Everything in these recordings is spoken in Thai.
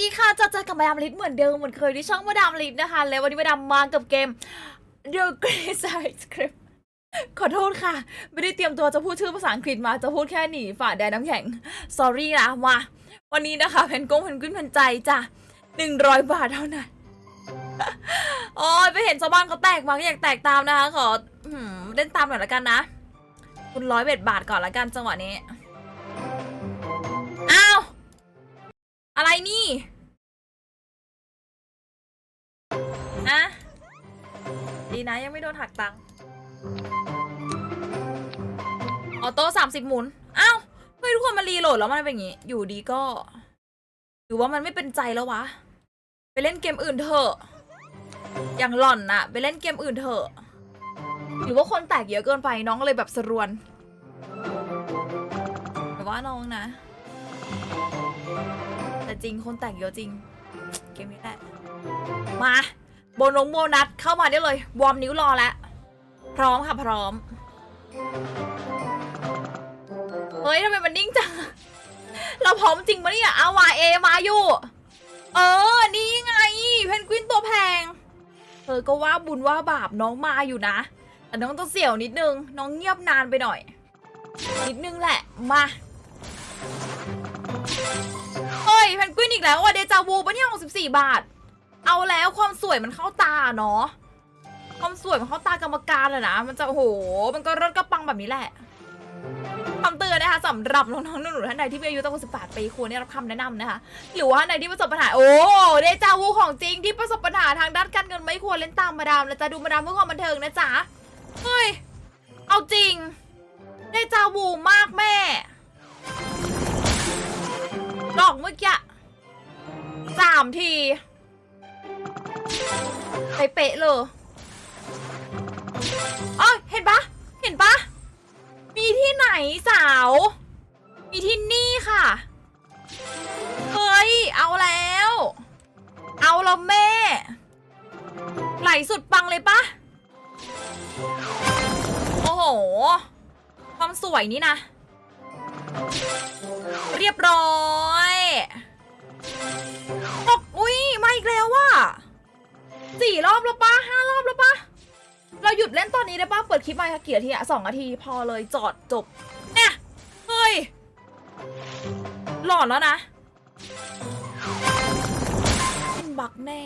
ดีค่ะจะเจอกับมาดามลิศเหมือนเดิมเหมือนเคยที่ช่องมาดามลิศนะคะ แล้ววันนี้มาดามมากับเกม The Great Side Script ขอโทษค่ะ ไม่ได้เตรียมตัวจะพูดชื่อภาษาอังกฤษมาจะพูดแค่หนีฝ่าแดนน้ำแข็ง sorry นะมา วันนี้นะคะเพนกงเพนกวินเพนใจจ้ะหนึ่งร้อยบาทเท่านั้นโอ้ยไปเห็นชาวบ้านเขาแตกมาก็อยากแตกตามนะคะขอเล่นตามหน่อยละกันนะ คุณร้อยเบ็ดบาทก่อนละกันจังหวะนี้ อะไรนี่อะดีนะยังไม่โดนหักตังค์ออโต้สามสิบหมุน อ้าว เฮ้ย ทุกคนมารีโหลดแล้วมันเป็นอย่างงี้ อยู่ดีก็ หรือว่ามันไม่เป็นใจแล้ววะ ไปเล่นเกมอื่นเถอะ อย่างหล่อนน่ะไปเล่นเกมอื่นเถอะ หรือว่าคนแตกเยอะเกินไปน้องเลยแบบสรวน แต่ว่าน้องนะ จริง คนแต่งเยอะจริง เกมนี้แหละ มาโบนงโบนัสเข้ามาได้เลย วอร์มนิ้วรอแล้ว พร้อมค่ะพร้อม เฮ้ยทำไมมันนิ่งจัง เราพร้อมจริงปะเนี่ยเอาวาเอมาอยู่ เออ นี่ไง เพนกวินตัวแพงเธอก็ว่าบุญว่าบาปน้องมาอยู่นะ แต่น้องต้องเสี่ยวนิดนึง น้องเงียบนานไปหน่อย นิดนึงแหละ มา เฮ้ยแพนกวินอีกแล้วว่ะเดจาวูปะเนี่ย64บสี่บาท เอาแล้วความสวยมันเข้าตาเนาะความสวยมันเข้าตากรรมการเลยนะ มันจะโอ้โห มันก็รถกระปังแบบนี้แหละคำเตือนนะคะสำหรับน้องๆหนูๆท่านใดที่มีอายุต่ำกว่า18ปีควรได้รับคำแนะนำนะคะ หรือว่าท่านใดที่ประสบปัญหา โอ้เดจาวูของจริงที่ประสบปัญหาทางด้านการเงินไม่ควรเล่นตามมาดามนะจ๊ะดูมาดามเพื่อความบันเทิงนะจ๊ะเฮ้ยเอาจริงเดจาวูมากแม่ ดอกเมื่อกี้สามทีไปเป๊ะเลยอ๋อเห็นปะเห็นปะมีที่ไหนสาว มีที่นี่ค่ะ เฮ้ย เอาแล้ว เอาแล้วแม่ ไหลสุดปังเลยปะโอ้โห ความสวยนี่นะ เรียบร้อย สี่รอบแล้วปะห้ารอบแล้วปะเราหยุดเล่นตอนนี้ได้ปะเปิดคลิปมากี่นาทีอะสองนาทีพอเลยจอดจบเนี่ยเฮ้ย หลอนแล้วนะมันบักแน่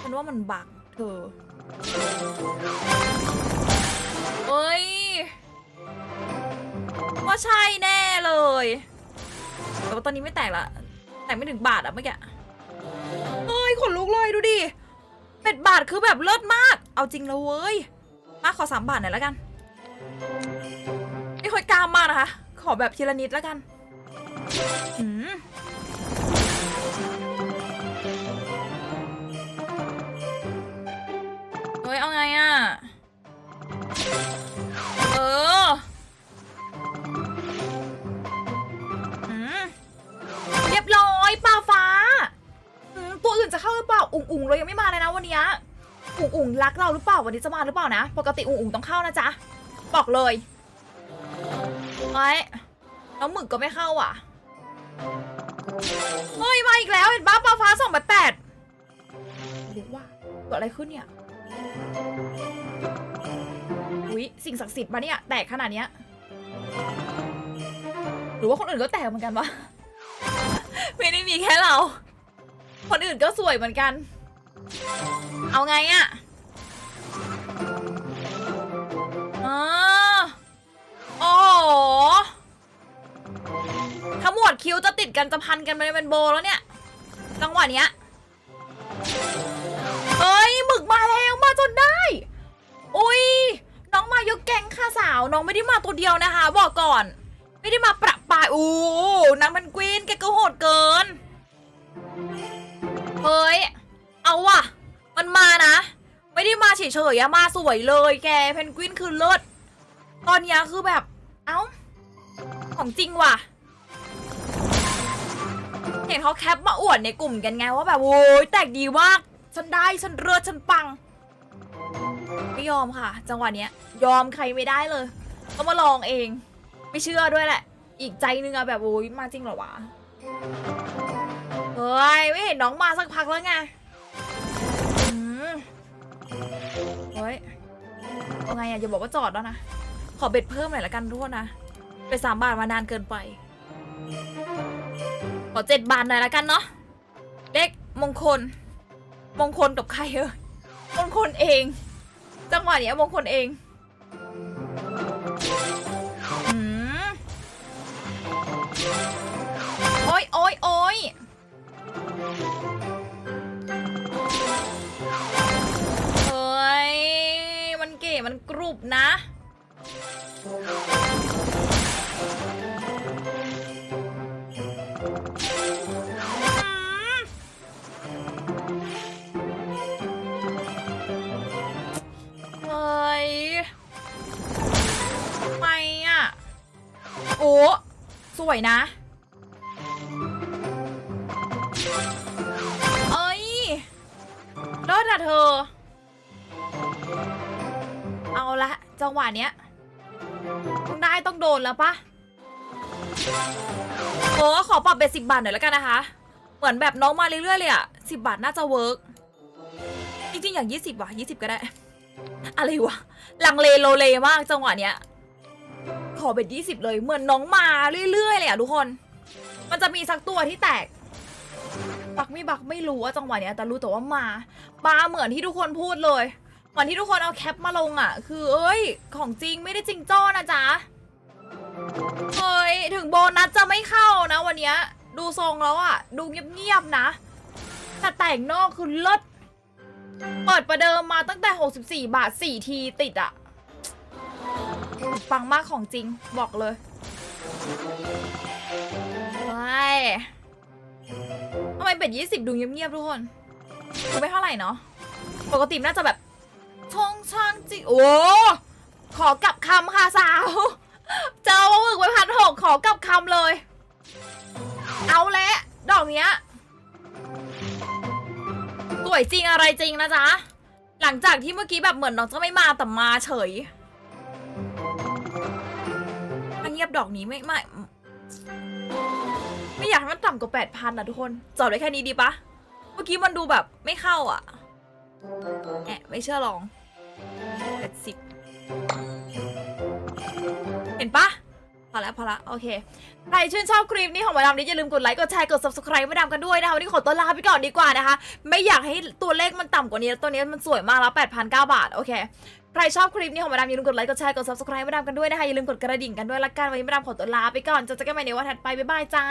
ฉันว่ามันบักเธอเฮ้ยว่าใช่แน่เลย แต่ว่าตอนนี้ไม่แตกละ แตกไม่ถึงบาทอะเมื่อกี้เฮ้ยขนลุกเลยดูดิ เป็ดบาทคือแบบเลิศมาก เอาจริงแล้วเว้ย มาขอสามบาทหน่อยแล้วกันไม่ค่อยกล้ามากนะคะ ขอแบบทีละนิดแล้วกันอืมเฮ้ยเอาไงอะ อุ๋งเรายังไม่มาเลยนะวันนี้อุ๋งอุ๋งรักเราหรือเปล่าวันนี้จะมาหรือเปล่านะ ปกติอุ๋งอุ๋งต้องเข้านะจ๊ะบอกเลยไอ้แล้วหมึกก็ไม่เข้าอะเฮ้ยมาอีกแล้วเห็นป้าปลาฟ้าสองแปดแปดหรือว่าเกิดอะไรขึ้นเนี่ยอุ๊ยสิ่งศักดิ์สิทธิ์มาเนี่ยแตกขนาดเนี้ยหรือว่าคนอื่นก็แตกเหมือนกันวะไม่ได้มีแค่เรา คนอื่นก็สวยเหมือนกัน เอาไงอะอ๋อโอ้โหขมวดคิ้วจะติดกันจะพันกันไปเป็นโบแล้วเนี่ย จังหวะเนี้ยเอ้ยหมึกมาแล้วมาจนได้ อุ้ยน้องมายกแกงค่ะสาว น้องไม่ได้มาตัวเดียวนะคะ บอกก่อน ไม่ได้มาประปายอู้นางเป็นกวีนแกก็โหดเกิน เฉยๆอะมาสวยเลยแกเพนกวินคือเลิศตอนนี้คือแบบ เอ้า ของจริงว่ะ เห็นเขาแคปมาอวดในกลุ่มกันไงว่าแบบโว้ยแตกดีมาก ฉันได้ฉันเลิศฉันปัง ไม่ยอมค่ะ จังหวะเนี้ย ยอมใครไม่ได้เลยต้องมาลองเอง ไม่เชื่อด้วยแหละ อีกใจนึงอะแบบโอ้ยมาจริงเหรอวะ เฮ้ย ไม่เห็นน้องมาสักพักแล้วไง เอาไงอะอย่าบอกว่าจอดแล้วนะ ขอเบ็ดเพิ่มหน่อยละกันทุกคนนะ ไปสามบาทมานานเกินไป ขอเจ็ดบาทหน่อยละกันเนาะ เลขมงคล มงคลกับใครเออมงคลเอง จังหวะเนี้ยมงคลเอง รุบนะ เฮ้ยทำไมอะ โอ้ สวยนะ เอ้ยเลิศอะเธอ จังหวะเนี้ยต้องได้ต้องโดนแล้วปะโอ้ขอปรับเป็นสิบบาทหน่อยแล้วกันนะคะ เหมือนแบบน้องมาเรื่อยๆเลยอะสิบบาทน่าจะเวิร์กจริงๆอย่างยี่สิบว่ะยี่สิบก็ได้ อะไรวะลังเลโลเลมากจังหวะเนี้ยขอเป็นยี่สิบเลยเหมือนน้องมาเรื่อยๆเลยอะทุกคน มันจะมีสักตัวที่แตกบักไม่บักไม่รู้ว่าจังหวะเนี้ยแต่รู้แต่ว่ามามาเหมือนที่ทุกคนพูดเลย เหมือนที่ทุกคนเอาแคปมาลงอะ คือเอ้ย ของจริงไม่ได้จริงจ้อนะจ๊ะ เฮ้ย ถึงโบนัสจะไม่เข้านะวันเนี้ย ดูทรงแล้วอะ ดูเงียบๆนะ แต่แต่งนอกคือเลิศเปิดประเดิมมาตั้งแต่ 64 บาท 4 ทีติดอะ ปังมากของจริงบอกเลยว้ายทำไมเป็ด20 ดูเงียบๆทุกคน ไม่เท่าไหร่เนาะ ปกติน่าจะแบบ ชงช่างจิโอ้ขอกลับคำค่ะสาว เจอว่ามึกไปพันหกขอกลับคำเลย เอาและ ดอกเนี้ยสวยจริงอะไรจริงนะจ๊ะ หลังจากที่เมื่อกี้แบบเหมือนน้องจะไม่มาแต่มาเฉยเงียบดอกนี้ไม่ไม่ไม่อยากให้มันต่ำกว่าแปดพันอะทุกคนจอดไว้แค่นี้ดีปะ เมื่อกี้มันดูแบบไม่เข้าอะแอะไม่เชื่อลอง แปดสิบเห็นปะพอแล้วพอละโอเค ใครชื่นชอบคลิปนี้ของมาดามนี้อย่าลืมกดไลค์ กดแชร์ กด subscribe มาดามกันด้วยนะคะ วันนี้ขอตัวลาไปก่อนดีกว่านะคะ ไม่อยากให้ตัวเลขมันต่ำกว่านี้แล้วตัวนี้มันสวยมากแล้ว8,009บาท โอเค ใครชอบคลิปนี้ของมาดามอย่าลืมกดไลค์ กดแชร์ กด subscribe มาดามกันด้วยนะคะ อย่าลืมกดกระดิ่งกันด้วยละกัน วันนี้มาดามขอตัวลาไปก่อนเจอกันใหม่ในวันถัดไป บ๊ายบายจ้า